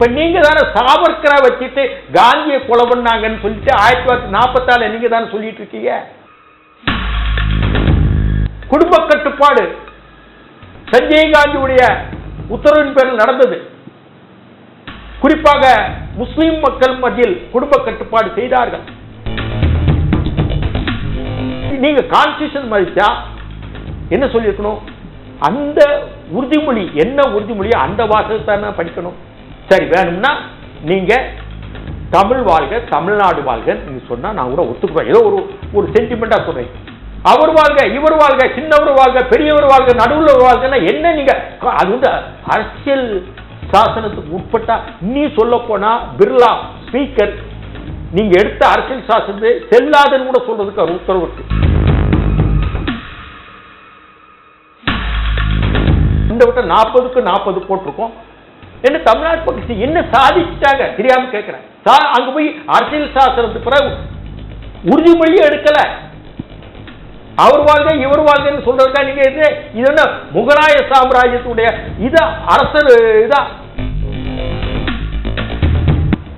இப்ப நீங்க தானே சாவர்கரா வச்சுட்டு காந்தியை கொலை பண்ணாங்கன்னு சொல்லிட்டு ஆயிரத்தி தொள்ளாயிரத்தி நாற்பத்தாறு நீங்க தானே சொல்லிட்டு இருக்கீங்க? குடும்ப கட்டுப்பாடு. சஞ்சய் காந்தியுடைய உத்தரவின் பேரில் நடந்தது. குறிப்பாக முஸ்லிம் மக்கள் மத்தியில் குடும்ப கட்டுப்பாடு செய்தார்கள். நீங்க கான்ஸ்டியூஷன் மதிச்சா என்ன சொல்லியிருக்கணும்? அந்த உறுதிமொழி என்ன உறுதிமொழியோ அந்த வாசகத்தை படிக்கணும். சரி வேணும்னா நீங்க தமிழ் வாழ்க தமிழ்நாடு வாழ்க நீங்க சொன்னா நான் கூட ஒத்துக்குவேன். ஏதோ ஒரு ஒரு சென்டிமெண்டா சொல்றேன். அவர் வாழ்க இவர் வாழ்க சின்னவர் வாழ்க பெரியவர் வாழ்க நடுவில் வாழ்கன்னா என்ன நீங்க? அது வந்து அரசியல் சாசனத்துக்கு உட்பட்டா நீ சொல்ல போனா பிர்லா ஸ்பீக்கர் நீங்க எடுத்த அரசியல் சாசனத்தை செல்லாதுன்னு கூட சொல்றதுக்கு அவர் உத்தரவு இருக்கு. இந்த விட்ட நாற்பதுக்கு நாற்பது போட்டிருக்கோம். என்ன தமிழ்நாடு பக்கம் என்ன சாதிச்சிட்டாங்க? தெரியாம கேட்கிறேன் சா- அங்க போய் அரசியல் சாசனத்துக்கு பிறகு உறுதிமொழியே எடுக்கல. அவர் வாழ்க இவர் வாழ்கன்னு சொல்றதுக்கா நீங்க இது. இது என்ன முகலாய சாம்ராஜ்யத்துடைய இது அரசர் இதா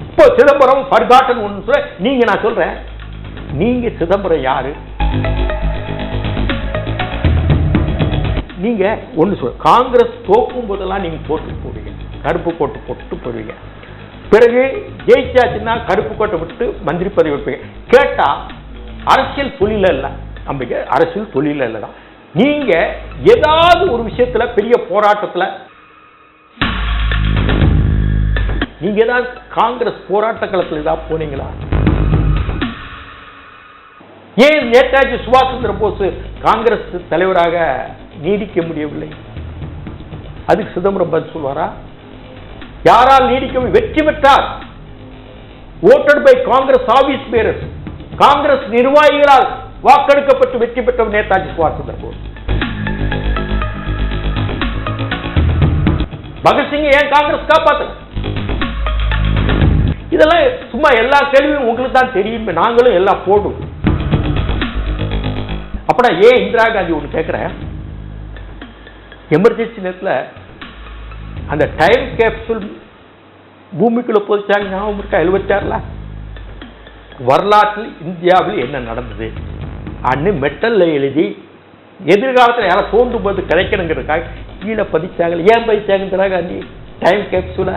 இப்போ சிதம்பரம் பர்காட்டன் ஒன்று சொல்ல நீங்க நான் சொல்றேன். நீங்க சிதம்பரம் யாரு? நீங்க ஒன்று சொல் காங்கிரஸ் தோக்கும் போதெல்லாம் நீங்க போட்டு கருப்பு கோட்டு போட்டு போடுவீங்க. பிறகு ஜெயிச்சாச்சுன்னா கருப்பு கோட்டை விட்டு மந்திரி பதவி வைப்பீங்க. கேட்டா அரசியல் தொழில இல்ல. நம்பிக்கை அரசியல் தொழில இல்லதான் நீங்க ஏதாவது ஒரு விஷயத்துல பெரிய போராட்டத்துல நீங்க ஏதாவது காங்கிரஸ் போராட்ட களத்தில் ஏதாவது போனீங்களா? ஏன் நேதாஜி சுபாஷ் சந்திர போஸ் காங்கிரஸ் தலைவராக நீடிக்க முடியவில்லை? அதுக்கு சிதம்பரம் பதில் சொல்வாரா? யாரால் நீடிக்கும்? வெற்றி பெற்றார். Voted by Congress office bearers Congress நிர்வாகிகளால் வாக்கெடுக்கப்பட்டு வெற்றி பெற்றவர் நேதாஜி சுபாஷ் சந்திர போஸ். பகத்சிங் ஏன் காங்கிரஸ் காப்பாத்தல? இதெல்லாம் சும்மா எல்லா கேள்வியும் உங்களுக்கு தான் தெரியும். நாங்களும் எல்லாம் போடும் அப்படா ஏன் இந்திரா காந்தி ஒன்று கேட்குறேன் எமர்ஜென்சி நேரத்தில் அந்த டைம் கேப்சூல் பூமிக்குள்ளே போதிச்சாங்க ஞாபகம் இருக்கா? எழுபத்தாறுல? வரலாற்றில் இந்தியாவில் என்ன நடந்தது? அன்னு மெட்டலில் எழுதி எதிர்காலத்தில் யாரை தோண்டும் போது கிடைக்கணுங்கிறதுக்காக கீழே பதிச்சாங்க ஏன் பதிச்சாங்க அன்னி டைம் கேப்சூலை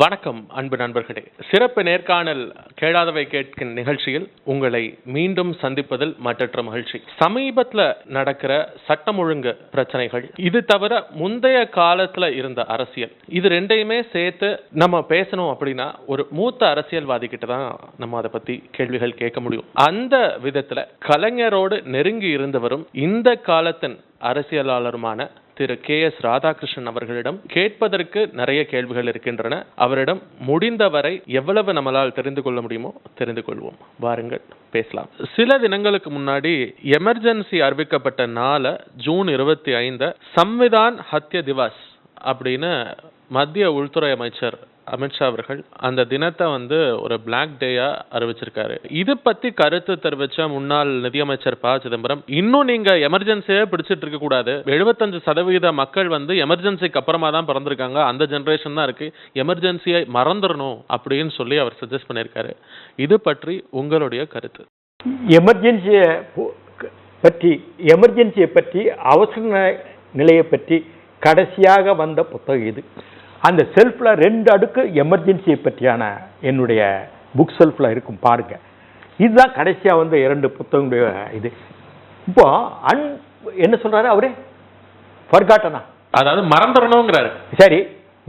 வணக்கம் அன்பு நண்பர்களே. சிறப்பு நேர்காணல் கேளாதவை கேட்கும் நிகழ்ச்சியில் உங்களை மீண்டும் சந்திப்பதில் மற்றற்ற மகிழ்ச்சி. சமீபத்தில் நடக்கிற சட்டம் ஒழுங்கு பிரச்சனைகள் இது தவிர முந்தைய காலத்தில் இருந்த அரசியல் இது ரெண்டையுமே சேர்த்து நம்ம பேசணும் அப்படின்னா ஒரு மூத்த அரசியல்வாதி கிட்ட தான் நம்ம அதை பத்தி கேள்விகள் கேட்க முடியும். அந்த விதத்துல கலைஞரோடு நெருங்கி இருந்தவரும் இந்த காலத்தின் அரசியலாளருமான திரு கே எஸ் ராதாகிருஷ்ணன் அவர்களிடம் கேட்பதற்கு நிறைய கேள்விகள் இருக்கின்றன. அவரிடம் முடிந்தவரை எவ்வளவு நம்மளால் தெரிந்து கொள்ள முடியுமோ தெரிந்து கொள்வோம். வாருங்கள் பேசலாம். சில தினங்களுக்கு முன்னாடி எமர்ஜென்சி அறிவிக்கப்பட்ட நாளை ஜூன் இருபத்தி ஐந்து சம்விதான் ஹத்ய திவாஸ் அப்படின்னு மத்திய உள்துறை அமைச்சர் அமித்ஷா அவர்கள் அந்த தினத்தை வந்து ஒரு பிளாக் டேயா அறிவிச்சிருக்காரு. இது பத்தி கருத்து தெரிவித்த முன்னாள் நிதியமைச்சர் ப. சிதம்பரம் இன்னும் நீங்க எமர்ஜென்சியே பிடிச்சிட்டு இருக்க கூடாது. எழுபத்தஞ்சு சதவீத மக்கள் வந்து எமர்ஜென்சிக்கு அப்புறமா தான் பிறந்திருக்காங்க. அந்த ஜென்ரேஷன் தான் இருக்கு. எமர்ஜென்சியை மறந்துடணும் அப்படின்னு சொல்லி அவர் சஜஸ்ட் பண்ணியிருக்காரு. இது பற்றி உங்களுடைய கருத்து. எமர்ஜென்சியை போ- பற்றி எமர்ஜென்சியை பற்றி அவசர நிலையை பற்றி கடைசியாக வந்த புத்தகம் இது. அந்த செல்ஃபில் ரெண்டு அடுக்கு எமர்ஜென்சியை பற்றியான என்னுடைய புக் செல்ஃபில் இருக்கும் பாருங்க. இதுதான் கடைசியாக வந்த இரண்டு புத்தகங்களுடைய இது. இப்போ அன் என்ன சொல்றாரு அவரு? ஃபர்காட்டனா அதாவது மறந்துடணுங்கிறாரு. சரி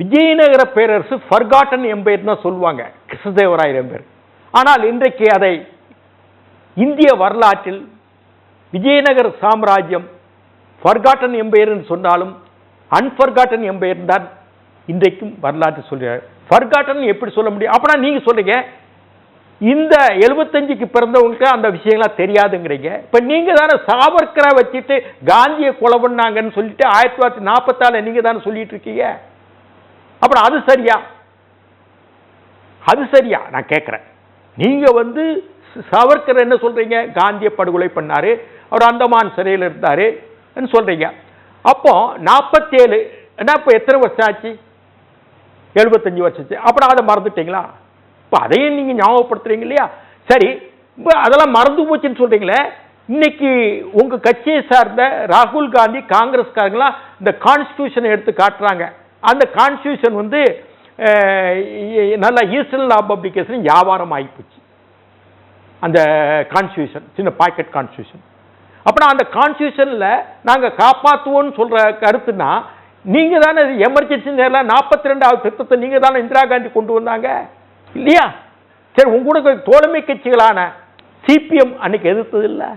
விஜயநகர பேரரசு ஃபர்காட்டன் எம்பையர் தான் சொல்லுவாங்க. கிருஷ்ணதேவராயர் எம்பையர் ஆனால் இன்றைக்கு அதை இந்திய வரலாற்றில் விஜயநகர சாம்ராஜ்யம் ஃபர்காட்டன் எம்பையர்னு சொன்னாலும் அன்ஃபர்காட்டன் எம்பையர் தான் இன்றைக்கும் வரலாற்று சொல்கிறார் ஃபர்காட்டன் எப்படி சொல்ல முடியும்? அப்படின்னா நீங்கள் சொல்கிறீங்க இந்த எழுபத்தஞ்சுக்கு பிறந்தவங்களுக்கு அந்த விஷயங்கள்லாம் தெரியாதுங்கிறீங்க. இப்போ நீங்கள் தானே சாவர்கரை வச்சுட்டு காந்தியை கொலை பண்ணாங்கன்னு சொல்லிட்டு ஆயிரத்தி தொள்ளாயிரத்தி நாற்பத்தாறு நீங்கள் தானே சொல்லிட்டு இருக்கீங்க? அப்புறம் அது சரியா? அது சரியா? நான் கேட்குறேன் நீங்கள் வந்து சாவர்கர் என்ன சொல்கிறீங்க காந்தியை படுகொலை பண்ணார். அவர் அந்தமான் சிறையில் இருந்தார். சொல்கிறீங்க அப்போ நாற்பத்தேழு என்ன இப்போ எத்தனை வருஷம் ஆச்சு? எழுபத்தஞ்சு வருஷத்து அப்புறம் அதை மறந்துட்டீங்களா? இப்போ அதையும் நீங்கள் ஞாபகப்படுத்துறீங்க இல்லையா? சரி இப்போ அதெல்லாம் மறந்து போச்சுன்னு சொல்கிறீங்களே இன்னைக்கு உங்கள் கட்சியை சார்ந்த ராகுல் காந்தி காங்கிரஸ்காரங்களாம் இந்த கான்ஸ்டியூஷனை எடுத்து காட்டுறாங்க. அந்த கான்ஸ்டியூஷன் வந்து நல்லா ஈஸ்டர்ன் லா பப்ளிகேஷன் வியாபாரம் ஆகிப்போச்சு அந்த கான்ஸ்டியூஷன் சின்ன பாக்கெட் கான்ஸ்டியூஷன் அப்புறம் அந்த கான்ஸ்டியூஷனில் நாங்கள் காப்பாற்றுவோம்னு சொல்கிற கருத்துனா நீங்கள் தானே எமர்ஜென்சி நேரில் நாற்பத்தி ரெண்டாவது திட்டத்தை நீங்கள் தானே இந்திரா காந்தி கொண்டு வந்தாங்க. இல்லையா? சரி உங்களுக்கு தோழமை கட்சிகளான சிபிஎம் அன்னைக்கு எதிர்த்தது இல்லை.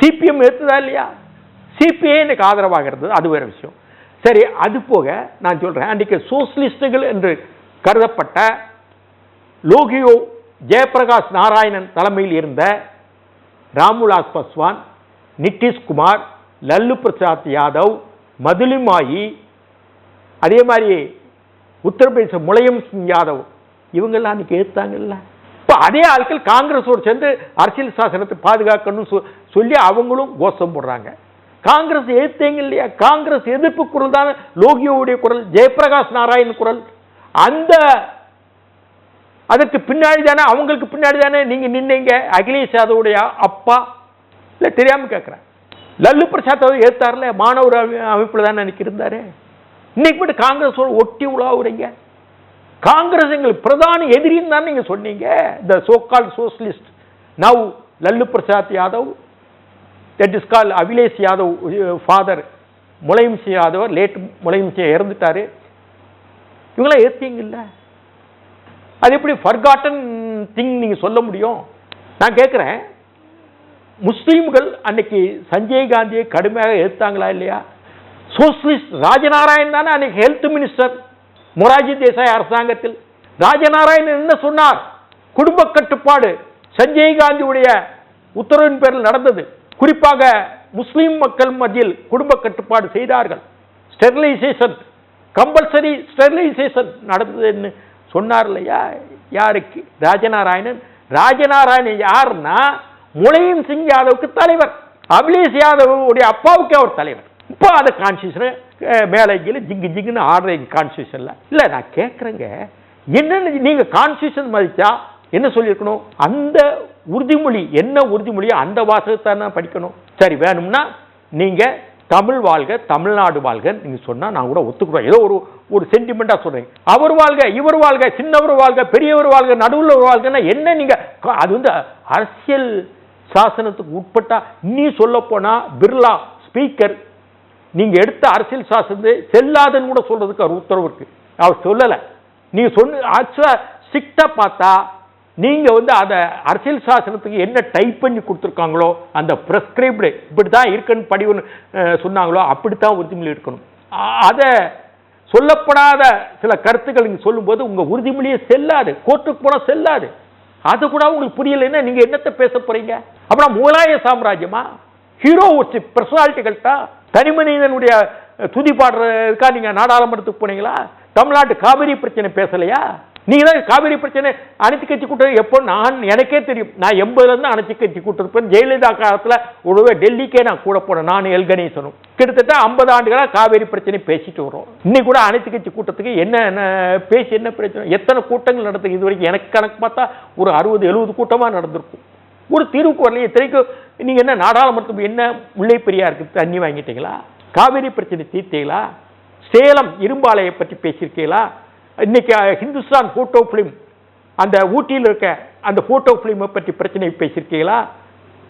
சிபிஎம் எதிர்த்ததா இல்லையா? சிபிஐ எனக்கு ஆதரவாக இருந்தது அது வேறு விஷயம். சரி அது போக நான் சொல்கிறேன் அன்றைக்கு சோசியலிஸ்டுகள் என்று கருதப்பட்ட லோகியோ ஜெயபிரகாஷ் நாராயணன் தலைமையில் இருந்த ராம்விலாஸ் பஸ்வான் நிதிஷ்குமார் லல்லு பிரசாத் யாதவ் மதுலிமாயி அதே மாதிரி உத்தரப்பிரதேச முலையம் சிங் யாதவ் இவங்கெல்லாம் அன்றைக்கி எதிர்த்தாங்கல்ல இப்போ அதே ஆட்கள் காங்கிரஸோடு சேர்ந்து அரசியல் சாசனத்தை பாதுகாக்கணும்னு சொ- சொல்லி அவங்களும் கோஷம் போடுறாங்க. காங்கிரஸ் எதிர்த்தீங்க இல்லையா? காங்கிரஸ் எதிர்ப்பு குரல் தான்? லோகியோவுடைய குரல் ஜெயபிரகாஷ் நாராயண் குரல். அந்த அதற்கு பின்னாடி தானே அவங்களுக்கு பின்னாடி தானே நீங்க நின்னீங்க? அகிலேஷ் யாதவுடைய அப்பா. இல்லை தெரியாமல் கேட்குறேன் லல்லு பிரசாத் அவர் ஏற்றார்ல மாணவர் அமைப்பில் தானே அன்னைக்கு இருந்தார். இன்னைக்கு மட்டும் காங்கிரஸ் ஒட்டி உலாவுறீங்க. காங்கிரஸ் எங்களுக்கு பிரதான எதிரின்னு தான் நீங்க சொன்னீங்க. இந்த so called socialist now Lalu Prasad Yadav that is call Akhilesh Yadav father Mulayam Singh Yadav late Mulayam Singh இறந்துட்டாரு. இவங்களாம் ஏற்றீங்கல்ல அது எப்படி ஃபர்காட்டன் திங் நீங்கள் சொல்ல முடியும்? நான் கேட்குறேன் முஸ்லீம்கள் அன்னைக்கு சஞ்சய் காந்தியை கடுமையாக எதிர்த்தாங்களா இல்லையா? சோசியலிஸ்ட் ராஜநாராயண் தானே அன்னைக்கு ஹெல்த் மினிஸ்டர் மொராஜி தேசாய் அரசாங்கத்தில். ராஜநாராயணன் என்ன சொன்னார்? குடும்ப கட்டுப்பாடு சஞ்சய் காந்தியுடைய உத்தரவின் பேரில் நடந்தது. குறிப்பாக முஸ்லீம் மக்கள் மத்தியில் குடும்ப கட்டுப்பாடு செய்தார்கள். ஸ்டெர்லைசேஷன் கம்பல்சரி ஸ்டெர்லைசேஷன் நடந்ததுன்னு சொன்னார் இல்லையா? யாருக்கு? ராஜநாராயணன் ராஜநாராயணன் யாருன்னா முலையம் சிங் யாதவுக்கு தலைவர். அபிலேஷ் யாதவுடைய அப்பாவுக்கு அவர் தலைவர். இப்போ அந்த கான்ஸ்டியூஷன் மேலே கீழே ஜிங்கு ஜிங்குன்னு ஆடுறீங்க கான்ஸ்டியூஷனில் இல்லை நான் கேட்குறேங்க. என்னென்னு நீங்கள் கான்ஸ்டியூஷன் மதித்தா என்ன சொல்லியிருக்கணும்? அந்த உறுதிமொழி என்ன உறுதிமொழியோ அந்த வாசகத்தை படிக்கணும். சரி வேணும்னா நீங்கள் தமிழ் வாழ்க தமிழ்நாடு வாழ்க நீங்கள் சொன்னால் நான் கூட ஒத்துக்கிறோம். ஏதோ ஒரு ஒரு சென்டிமெண்ட்டாக சொல்றீங்க அவர் வாழ்க இவர் வாழ்க சின்னவர் வாழ்க பெரியவர் வாழ்க நடுவில் வாழ்கன்னா என்ன நீங்கள் அது வந்து அரசியல் சாசனத்துக்கு உட்பட்டா இன்னும் சொல்லப்போனால் பிர்லா ஸ்பீக்கர் நீங்கள் எடுத்த அரசியல் சாசனத்தை செல்லாதுன்னு கூட சொல்றதுக்கு அவர் உத்தரவு இருக்கு. அவர் சொல்லலை. நீங்கள் சொன்ன ஆக்சுவலாக ஸ்ட்ரிக்டாக பார்த்தா நீங்கள் வந்து அதை அரசியல் சாசனத்துக்கு என்ன டைப் பண்ணி கொடுத்துருக்காங்களோ அந்த ப்ரெஸ்கிரைப்டு இப்படி தான் இருக்குன்னு படி ஒன்று சொன்னாங்களோ அப்படித்தான் உறுதிமொழி இருக்கணும் அதை சொல்லப்படாத சில கருத்துக்கள் நீங்கள் சொல்லும்போது உங்கள் உறுதிமொழியே செல்லாது. கோர்ட்டுக்கு போனால் செல்லாது. அது கூட உங்களுக்கு புரியலைன்னா நீங்கள் என்னத்தை பேச போகிறீங்க அப்புறம் முகலாய சாம்ராஜ்யமா? ஹீரோ வச்சு பர்சனாலிட்டிகள்ட்டா தனி மனிதனுடைய துதி பாடுறதுக்கா நீங்கள் நாடாளுமன்றத்துக்கு போனீங்களா? தமிழ்நாட்டு காவிரி பிரச்சனை பேசலையா? நீங்கள் தான் காவிரி பிரச்சனை அனைத்து கட்சி கூட்டம் எப்போ? நான் எனக்கே தெரியும். நான் எண்பதுலேருந்து அனைத்து கட்சி கூட்டிருப்பேன் ஜெயலலிதா காலத்தில் ஒருவே டெல்லிக்கே நான் கூட போனேன். நான் எல் கணேசனும் கிட்டத்தட்ட ஐம்பது ஆண்டுகளாக காவேரி பிரச்சனை பேசிட்டு வரோம் இன்னைக்கு கூட அனைத்து கட்சி கூட்டத்துக்கு என்ன என்ன பேசி என்ன பிரச்சனை? எத்தனை கூட்டங்கள் நடத்துக்கு இது வரைக்கும் எனக்கு கணக்கு பார்த்தா ஒரு அறுபது எழுபது கூட்டமாக நடந்திருக்கும். ஒரு தீர்வுக்கு வரலையே திரைக்கு நீங்கள் என்ன நாடாளுமன்றத்துக்கு என்ன முல்லை பெரியாருக்கு தண்ணி வாங்கிட்டீங்களா? காவிரி பிரச்சனை தீர்த்தீங்களா? சேலம் இரும்பாலையை பற்றி பேசியிருக்கீங்களா? இன்னைக்கு ஹிந்துஸ்தான் ஃபோட்டோ ஃபிலிம் அந்த ஊட்டியில் இருக்க அந்த ஃபோட்டோ ஃபிலிமை பற்றி பிரச்சனை பேசியிருக்கீங்களா?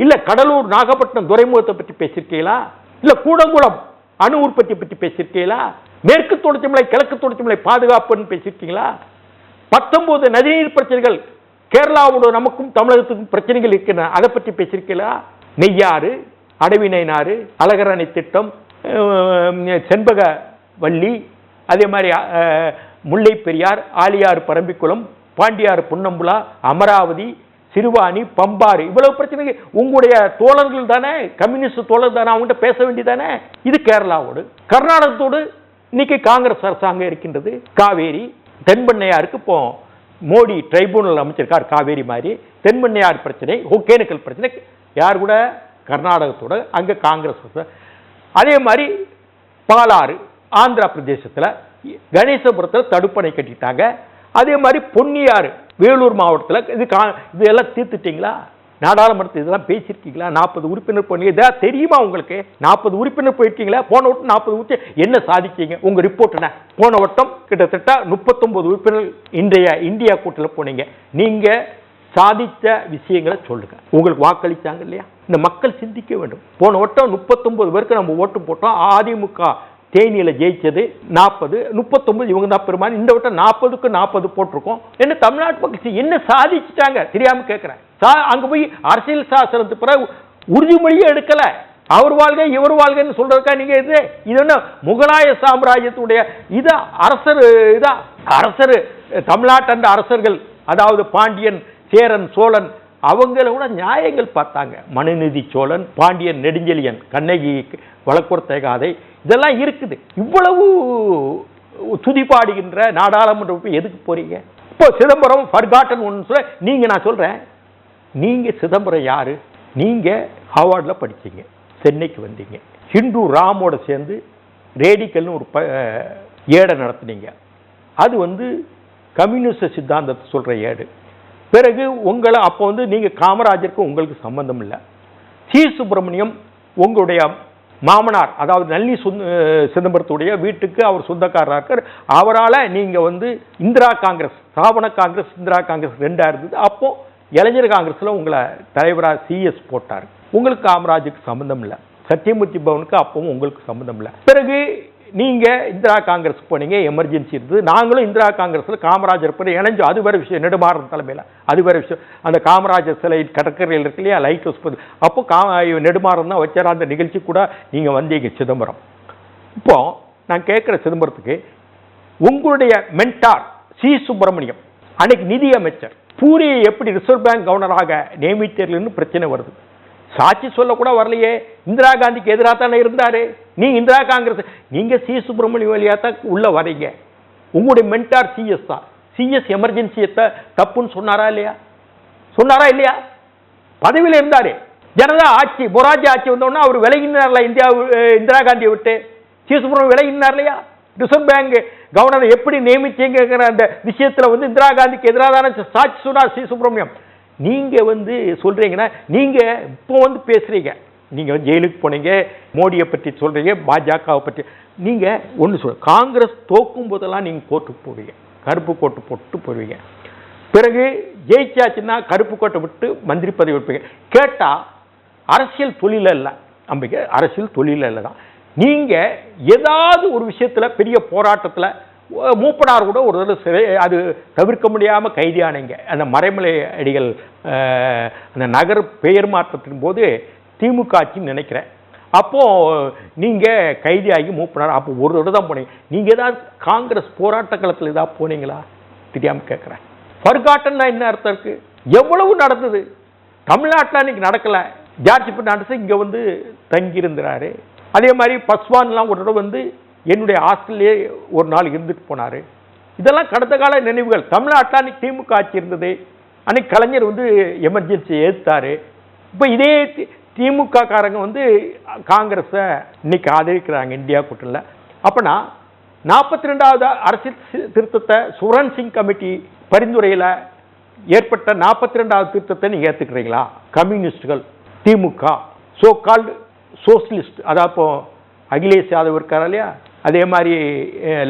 இல்லை கடலூர் நாகப்பட்டினம் துறைமுகத்தை பற்றி பேசியிருக்கீங்களா? இல்லை கூடங்குளம் அணு உற்பத்தி பற்றி பேசியிருக்கீங்களா? மேற்கு தொடர்ச்சி மலை கிழக்கு தொடர்ச்சி மலை பாதுகாப்புன்னு பேசியிருக்கீங்களா? பத்தொன்பது நதிநீர் பிரச்சனைகள் கேரளாவோட நமக்கும் தமிழகத்துக்கும் பிரச்சனைகள் இருக்கின்றன. அதை பற்றி பேசியிருக்கீங்களா நெய்யாறு அடவினைனாறு அழகர் அணை திட்டம் செண்பக வள்ளி அதே மாதிரி முல்லை பெரியார் ஆலியாறு பரம்பிக்குளம் பாண்டியாறு புன்னம்புலா அமராவதி சிறுவாணி பம்பாறு. இவ்வளவு பிரச்சனைகள். உங்களுடைய தோழர்கள் தானே கம்யூனிஸ்ட் தோழர் தானே அவங்ககிட்ட பேச வேண்டியதானே? இது கேரளாவோடு. கர்நாடகத்தோடு இன்னைக்கு காங்கிரஸ் அரசாங்கம் இருக்கின்றது. காவேரி தென்பண்ணையாருக்கு இப்போ மோடி ட்ரைபூனல் அமைச்சிருக்கார். காவேரி மாதிரி தென்மண்ணையார் பிரச்சனை ஒகேனக்கல் பிரச்சனை. யார் கூட? கர்நாடகத்தோட அங்கே காங்கிரஸ் அதே மாதிரி பாலாறு ஆந்திரா பிரதேசத்தில் கணேசபுரத்தில் தடுப்பணை கட்டிட்டாங்க. அதே மாதிரி பொன்னியாறு வேலூர் மாவட்டத்தில் இது கா இதெல்லாம் தீர்த்துட்டிங்களா? நாடாளுமன்றத்தில் இதெல்லாம் பேசியிருக்கீங்களா? நாற்பது உறுப்பினர் போனீங்க. இதெல்லாம் தெரியுமா உங்களுக்கு? நாற்பது உறுப்பினர் போயிருக்கீங்களா? போன வட்டம் நாற்பது உறுப்பினர். என்ன சாதிச்சீங்க உங்கள் ரிப்போர்ட் என்ன? போன வட்டம் கிட்டத்தட்ட முப்பத்தொன்பது உறுப்பினர் இன்றைய இந்தியா கூட்டத்தில் போனீங்க. நீங்கள் சாதித்த விஷயங்களை சொல்லுங்க. உங்களுக்கு வாக்களிச்சாங்க இல்லையா? இந்த மக்கள் சிந்திக்க வேண்டும். போன வட்டம் முப்பத்தொன்பது பேருக்கு நம்ம ஓட்டு போட்டோம். அதிமுக தேனியில் ஜெயிச்சது நாற்பது முப்பத்தொம்பது இவங்க தான் பெருமாள் இந்த வட்டம் நாற்பதுக்கு நாற்பது போட்டிருக்கோம். என்ன தமிழ்நாட்டு மக்கள் என்ன சாதிச்சுட்டாங்க? தெரியாமல் கேட்குறேன் சா அங்கே போய் அரசியல் சாசனத்து பிறகு உறுதிமொழியே எடுக்கலை. அவர் வாழ்க இவர் வாழ்கன்னு சொல்றதுக்கா நீங்க இது? இது என்ன முகலாய சாம்ராஜ்யத்துடைய இது அரசர் இதா அரசர் தமிழ்நாட்டு அரசர்கள் அதாவது பாண்டியன் சேரன் சோழன் அவங்கள கூட நியாயங்கள் பார்த்தாங்க. மனுநீதி சோழன் பாண்டியன் நெடுஞ்செழியன் கண்ணகி வழக்குறுத்த காதை இதெல்லாம் இருக்குது. இவ்வளவு துதிப்பாடுகின்ற நாடாளுமன்ற எதுக்கு போறீங்க? இப்போ சிதம்பரம் ஃபர்காட்டன் ஒன்று சொல்ல நீங்கள் நான் சொல்கிறேன் நீங்கள் சிதம்பரம் யார்? நீங்கள் ஹார்வர்டில் படித்தீங்க சென்னைக்கு வந்தீங்க. ஹிந்து ராமோட சேர்ந்து ரேடிக்கல்னு ஒரு ப ஏடை நடத்துனீங்க. அது வந்து கம்யூனிஸ்ட் சித்தாந்தத்தை சொல்கிற ஏடு. பிறகு உங்களை அப்போ வந்து நீங்கள் காமராஜருக்கும் உங்களுக்கு சம்மந்தம் இல்லை. சி. சுப்பிரமணியம் உங்களுடைய மாமனார் அதாவது நல்லி சுந்த சிதம்பரத்துடைய வீட்டுக்கு அவர் சொந்தக்காரராக இருக்கார். அவரால் நீங்கள் வந்து இந்திரா காங்கிரஸ் ஸ்தாபன காங்கிரஸ் இந்திரா காங்கிரஸ் ரெண்டாக இருந்தது. அப்போது இளைஞர் காங்கிரஸில் உங்களை தலைவராக சிஎஸ் போட்டார். உங்களுக்கு காமராஜுக்கு சம்மந்தம் இல்லை. சத்தியமூர்த்தி பவனுக்கு அப்பவும் உங்களுக்கு சம்மந்தம் இல்லை. பிறகு நீங்கள் இந்திரா காங்கிரஸ் போனீங்க எமர்ஜென்சி இருந்தது. நாங்களும் இந்திரா காங்கிரஸில் காமராஜர் போய் இணைஞ்சோம். அது வேற விஷயம். நெடுமாறன் தலைமையில். அது வேற விஷயம். அந்த காமராஜர் சிலை கடற்கரையில் இருக்கு இல்லையா? லைட் ஹவுஸ் போது. அப்போ கா நெடுமாறன் தான் வச்சார்? அந்த நிகழ்ச்சி கூட நீங்கள் வந்தீங்க சிதம்பரம். இப்போ நான் கேட்குற சிதம்பரத்துக்கு உங்களுடைய மென்டார் சி. சுப்பிரமணியம் அன்னைக்கு நிதி அமைச்சர் பூரியை எப்படி ரிசர்வ் பேங்க் கவர்னராக நியமித்தீர்கள்னு பிரச்சனை வருது. சாட்சி சொல்ல கூட வரலையே. இந்திரா காந்திக்கு எதிராக தானே இருந்தாரு? நீ இந்திரா காங்கிரஸ் நீங்க சி. சுப்பிரமணியம் வழியா தான் உள்ள வரீங்க. உங்களுடைய மென்டார் சிஎஸ் தான். சிஎஸ் எமர்ஜென்சியை தப்புன்னு சொன்னாரா இல்லையா? சொன்னாரா இல்லையா? பதவியில் இருந்தாரு. ஜனதா ஆட்சி மொராஜி ஆட்சி வந்தோடனே அவர் விலகினார்ல இந்தியா இந்திரா காந்தியை விட்டு. சி. சுப்பிரமணியம் விலகினார் இல்லையா? ரிசர்வ் பேங்க் கவர்னரை எப்படி நியமிச்சீங்கிற அந்த விஷயத்தில் வந்து இந்திரா காந்திக்கு எதிராக தானே சாட்சி சொன்னார் சி. சுப்பிரமணியம். நீங்கள் வந்து சொல்கிறீங்கன்னா நீங்கள் இப்போ வந்து பேசுகிறீங்க நீங்கள் வந்து ஜெயிலுக்கு போனீங்க மோடியை பற்றி சொல்கிறீங்க பாஜகவை பற்றி. நீங்கள் ஒன்று சொல் காங்கிரஸ் தோக்கும் போதெல்லாம் நீங்கள் கோர்ட்டுக்கு போவீங்க. கருப்பு கோட்டு போட்டு போவீங்க. பிறகு ஜெயிச்சாச்சுன்னா கருப்பு கோட்டை விட்டு மந்திரி பதவி வைப்பீங்க கேட்டால் அரசியல் தொழில இல்லை. நம்பிக்கை அரசியல் தொழில இல்லை தான் நீங்கள் ஏதாவது ஒரு விஷயத்தில் பெரிய போராட்டத்தில் மூப்பனார் கூட ஒரு தடவை சிறை அது தவிர்க்க முடியாமல் கைதியானீங்க அந்த மறைமலை அடிகள் அந்த நகர் பெயர் மாற்றத்தின் போது திமுக ஆட்சின்னு நினைக்கிறேன். அப்போது நீங்கள் கைதியாகி மூப்பனார் அப்போ ஒரு தடவை தான் போனீங்க. நீங்கள் ஏதாவது காங்கிரஸ் போராட்ட களத்தில் ஏதாவது போனீங்களா? தெரியாமல் கேட்குறேன் ஃபர்காட்டன்னா என்ன அர்த்தம் இருக்குது எவ்வளவு நடந்தது? தமிழ்நாட்டில் அன்னைக்கு நடக்கல. ஜார்ஜ் பெர்னாண்டஸ் இங்கே வந்து தங்கி இருந்தாரு அதே மாதிரி பஸ்வான்லாம் ஒரு தடவை வந்து என்னுடைய ஹாஸ்டல்லே ஒரு நாள் இருந்துட்டு போனார். இதெல்லாம் கடந்த கால நினைவுகள். தமிழ்நாட்டில் அன்னைக்கு திமுக ஆட்சி இருந்தது. அன்னைக்கு கலைஞர் வந்து எமர்ஜென்சி ஏத்தாரு. இப்போ இதே தி- திமுக காரங்க வந்து காங்கிரஸை இன்னைக்கு ஆதரிக்கிறாங்க இந்தியா கூட்டணியில். அப்பனா நாற்பத்தி ரெண்டாவது அரசியல் திருத்தத்தை சுரன் சிங் கமிட்டி பரிந்துரையில் ஏற்பட்ட நாற்பத்தி ரெண்டாவது திருத்தத்தை நீங்கள் ஏற்றுக்கிறீங்களா கம்யூனிஸ்டுகள் திமுக சோ கால்டு சோசியலிஸ்ட் அதாவது இப்போ அகிலேஷ் யாதவ் இருக்காரா இல்லையா? அதே மாதிரி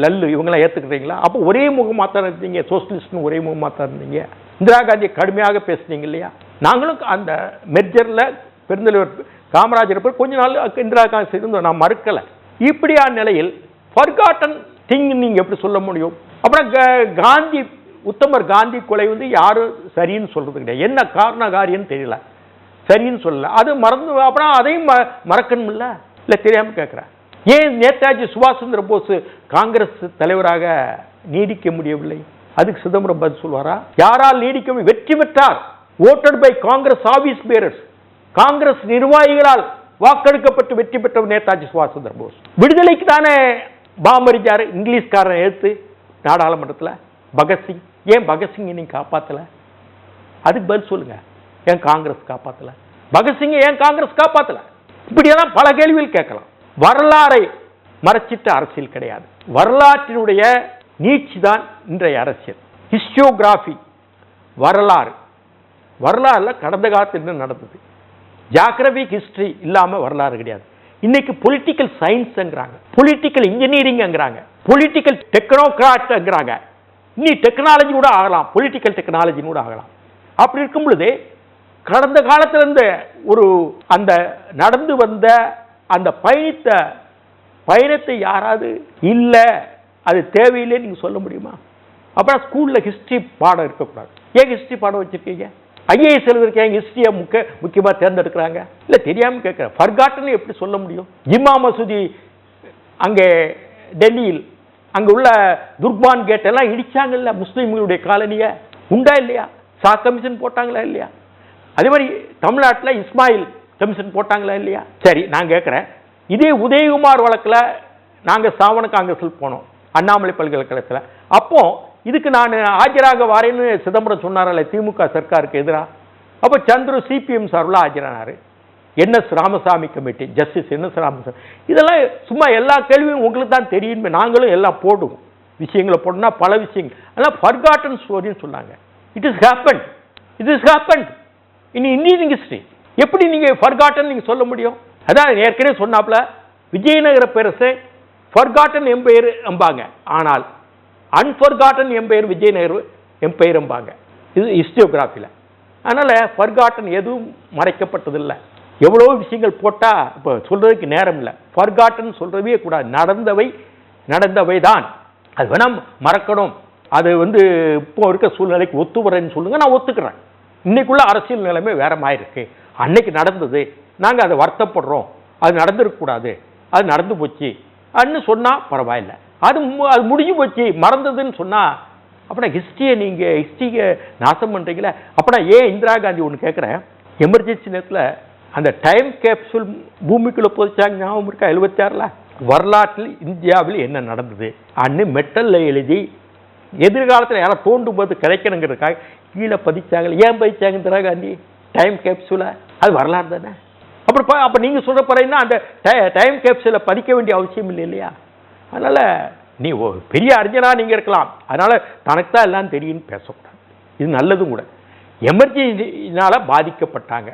லல்லு இவங்கெல்லாம் ஏற்றுக்கிறீங்களா அப்போ ஒரே முகமாக தான் இருந்தீங்க சோசியலிஸ்ட்னு ஒரே முகமாக தான் இருந்தீங்க. இந்திரா காந்தியை கடுமையாக பேசுனீங்க இல்லையா? நாங்களும் அந்த மெர்ஜரில் பெருந்தலைவர் காமராஜர் போய் கொஞ்ச நாள் இந்திரா காந்தி இருந்தோம் நான் மறுக்கலை. இப்படியான நிலையில் ஃபர்காட்டன் திங் நீங்கள் எப்படி சொல்ல முடியும்? அப்புறம் காந்தி உத்தமர் காந்தி கொலை வந்து யாரும் சரின்னு சொல்கிறது கிடையாது. என்ன காரண காரியம்னு தெரியல. சரின்னு சொல்லலை. அது மறந்து அப்புறம் அதையும் ம மறக்கணும்ல? இல்லை தெரியாமல் கேட்குறேன் ஏன் நேதாஜி சுபாஷ் சந்திர போஸ் காங்கிரஸ் தலைவராக நீடிக்க முடியவில்லை? அதுக்கு சிதம்பரம் பதில் சொல்வாரா? யாரால் நீடிக்க வெற்றி பெற்றார். Voted by Congress office bearers Congress நிர்வாகிகளால் வாக்கெடுக்கப்பட்டு வெற்றி பெற்ற நேதாஜி சுபாஷ் சந்திர போஸ் விடுதலைக்கு தானே பாமரிஞ்சார் இங்கிலீஷ்காரன் எடுத்து நாடாளுமன்றத்தில். பகத்சிங் ஏன் பகத்சிங் நீங்க காப்பாற்றல அதுக்கு பதில் சொல்லுங்க. ஏன் காங்கிரஸ் காப்பாற்றல பகத்சிங்கை ஏன் காங்கிரஸ் காப்பாத்தல? இப்படியெல்லாம் பல கேள்விகள் கேட்கலாம். வரலாறை மறைச்சிட்ட அரசியல் கிடையாது. வரலாற்றினுடைய நீட்சி தான் இன்றைய அரசியல். ஹிஸ்டியோகிராஃபி வரலாறு. வரலாறுல கடந்த காலத்தில் என்ன நடந்தது? ஜாகிரபிக் ஹிஸ்டரி இல்லாமல் வரலாறு கிடையாது. இன்னைக்கு பொலிட்டிக்கல் சயின்ஸ்ங்கிறாங்க பொலிட்டிக்கல் இன்ஜினியரிங்ங்கிறாங்க பொலிட்டிக்கல் டெக்னோகிராட்ங்கிறாங்க இனி டெக்னாலஜி கூட ஆகலாம். பொலிட்டிக்கல் டெக்னாலஜி கூட ஆகலாம். அப்படி இருக்கும் பொழுது கடந்த காலத்திலிருந்து ஒரு அந்த நடந்து வந்த அந்த பயணித்த பயணத்தை யாராவது இல்லை அது தேவையில்லை நீங்க சொல்ல முடியுமா? அப்புறம் ஸ்கூல்ல ஹிஸ்டரி பாடம் இருக்கக்கூடாது. ஏன் ஹிஸ்டரி பாடம் வச்சிருக்கீங்க? ஐஏஎஸ் எழுதிருக்கேன் ஹிஸ்டரியை முக்க முக்கியமாக தேர்ந்தெடுக்கிறாங்க? இல்லை தெரியாமல் கேட்குறேன். ஃபர்காட்டன் எப்படி சொல்ல முடியும்? ஜிம்மா மசூதி அங்கே டெல்லியில் அங்கே உள்ள துர்பான் கேட் எல்லாம் இடிச்சாங்கல்ல முஸ்லீம்களுடைய காலனியை? உண்டா இல்லையா? சா கமிஷன் போட்டாங்களா இல்லையா? அதே மாதிரி தமிழ்நாட்டில் இஸ்மாயில் கமிஷன் போட்டாங்களா இல்லையா? சரி நான் கேட்குறேன். இதே உதயகுமார் வழக்கில் நாங்கள் சாவண காங்கிரஸில் போனோம் அண்ணாமலை பல்கலைக்கழகத்தில். அப்போ இதுக்கு நான் ஆஜராக வாரேன்னு சிதம்பரம் சொன்னாரல்ல திமுக சர்க்காருக்கு எதிராக அப்போ சந்துரு சிபிஎம் சார்பில் ஆஜரானாரு. N S Ramasamy committee justice N S Ramasamy. இதெல்லாம் சும்மா எல்லா கேள்வியும் உங்களுக்கு தான் தெரியும் நாங்களும் எல்லாம் போடுவோம். விஷயங்களை போடணும்னா பல விஷயங்கள். அதெல்லாம் ஃபர்காட்டன் ஸ்டோரின்னு சொன்னாங்க. It is happen it is happen in Indian history எப்படி நீங்கள் ஃபர்காட்டன் நீங்கள் சொல்ல முடியும்? அதான் ஏற்கனவே சொன்னாப்ல விஜயநகர பேரரசை ஃபர்காட்டன் எம்பையர் எம்பாங்க ஆனால் அன்ஃபர்காட்டன் எம்பையர் விஜயநகர் எம்பையர் எம்பாங்க இது ஹிஸ்டியோகிராஃபியில் அதனால் ஃபர்காட்டன் எதுவும் மறைக்கப்பட்டதில்லை. எவ்வளோ விஷயங்கள் போட்டால் இப்போ சொல்கிறதுக்கு நேரம் இல்லை. ஃபர்காட்டன் சொல்கிறவே கூடாது. நடந்தவை நடந்தவை தான் அது வேணாம் மறக்கணும். அது வந்து இப்போ இருக்க சூழ்நிலைக்கு ஒத்து வரேன்னு நான் ஒத்துக்கிறேன். இன்றைக்குள்ள அரசியல் நிலைமை வேற மாதிரி இருக்குது அன்னைக்கு நடந்தது. நாங்கள் அதை வருத்தப்படுறோம். அது நடந்திருக்கக்கூடாது அது நடந்து போச்சு. அன்னு சொன்னால் பரவாயில்ல. அது மு- அது முடிஞ்சு போச்சு. மறந்ததுன்னு சொன்னால் அப்படின்னா ஹிஸ்ட்ரியை நீங்கள் ஹிஸ்ட்ரியை நாசம் பண்ணுறீங்களே அப்படின்னா ஏன் இந்திரா காந்தி ஒன்று கேட்குறேன் எமர்ஜென்சி நேரத்தில் அந்த டைம் கேப்சூல் பூமிக்குள்ளே போதிச்சாங்க ஞாபகம் இருக்கா? எழுபத்தாறில் வரலாற்றில் இந்தியாவில் என்ன நடந்தது? அன்னு மெட்டலில் எழுதி எதிர்காலத்தில் யாரை தோண்டும் போது கிடைக்கணுங்கிறதுக்காக கீழே பதிச்சாங்க ஏன் பதிச்சாங்க இந்திரா காந்தி? டைம் கேப்சூலை அது வரலாறு தானே? அப்புறம் ப- அப்போ நீங்கள் சொல்ல போகிறீங்கன்னா அந்த டைம் கேப்சூலை பதிக்க வேண்டிய அவசியம் இல்லை இல்லையா? அதனால் நீ ஓ பெரிய அறிஞனாக நீங்கள் இருக்கலாம். அதனால் தனக்கு தான் எல்லாம் தெரியும்னு பேசக்கூடாது. இது நல்லதும் கூட. எமர்ஜென்சினால் பாதிக்கப்பட்டாங்க.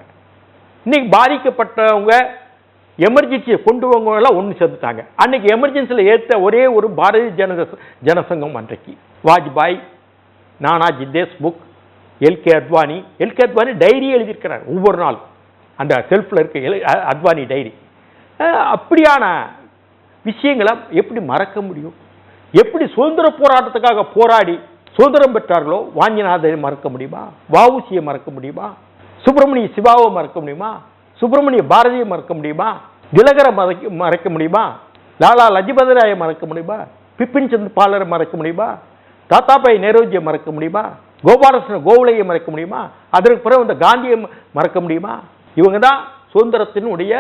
இன்றைக்கி பாதிக்கப்பட்டவங்க எமர்ஜென்சியை கொண்டு வந்தவங்க எல்லாம் ஒன்று சேர்த்துட்டாங்க அன்னைக்கு எமர்ஜென்சியில் ஏற்ற ஒரே ஒரு பாரதிய ஜனத ஜனசங்கம் அன்றைக்கு. Vajpayee Nanaji Deshmukh L K Advani L K Advani diary எழுதியிருக்கிறார் ஒவ்வொரு நாள் அந்த செல்ஃபில் இருக்க எழு- அத்வானி டைரி அப்படியான விஷயங்களை எப்படி மறக்க முடியும்? எப்படி சுதந்திர போராட்டத்துக்காக போராடி சுதந்திரம் பெற்றார்களோ வாஞ்சிநாதரை மறக்க முடியுமா? வஉசியை மறக்க முடியுமா? சுப்பிரமணிய சிவாவை மறக்க முடியுமா? சுப்பிரமணிய பாரதியை மறக்க முடியுமா? திலகரை மறக்க மறக்க முடியுமா? லாலா லஜபதி ராயை மறக்க முடியுமா? பிபின் சந்த் பாலரை மறக்க முடியுமா? தாத்தாபாய் நேருஜியை மறக்க முடியுமா? கோபாலகிருஷ்ண கோகுலையை மறக்க முடியுமா? அதற்கு பிறகு இந்த காந்தியை மறக்க முடியுமா? இவங்க தான் சுதந்திரத்தினுடைய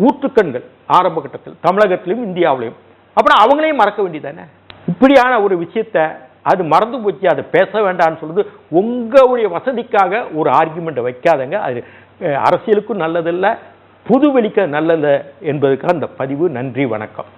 ஊற்றுக்கண்கள் ஆரம்ப கட்டத்தில் தமிழகத்திலும் இந்தியாவிலையும் அப்புறம் அவங்களையும் மறக்க வேண்டியதானே இப்படியான ஒரு விஷயத்தை அது மறந்து போச்சு அதை பேச வேண்டாம்னு சொல்றது உங்களுடைய வசதிக்காக ஒரு ஆர்குமெண்ட்டை வைக்காதங்க. அது அரசியலுக்கும் நல்லதில்லை புதுவெளிக்க நல்லது என்பதுக்காக அந்த பதிவு. நன்றி வணக்கம்.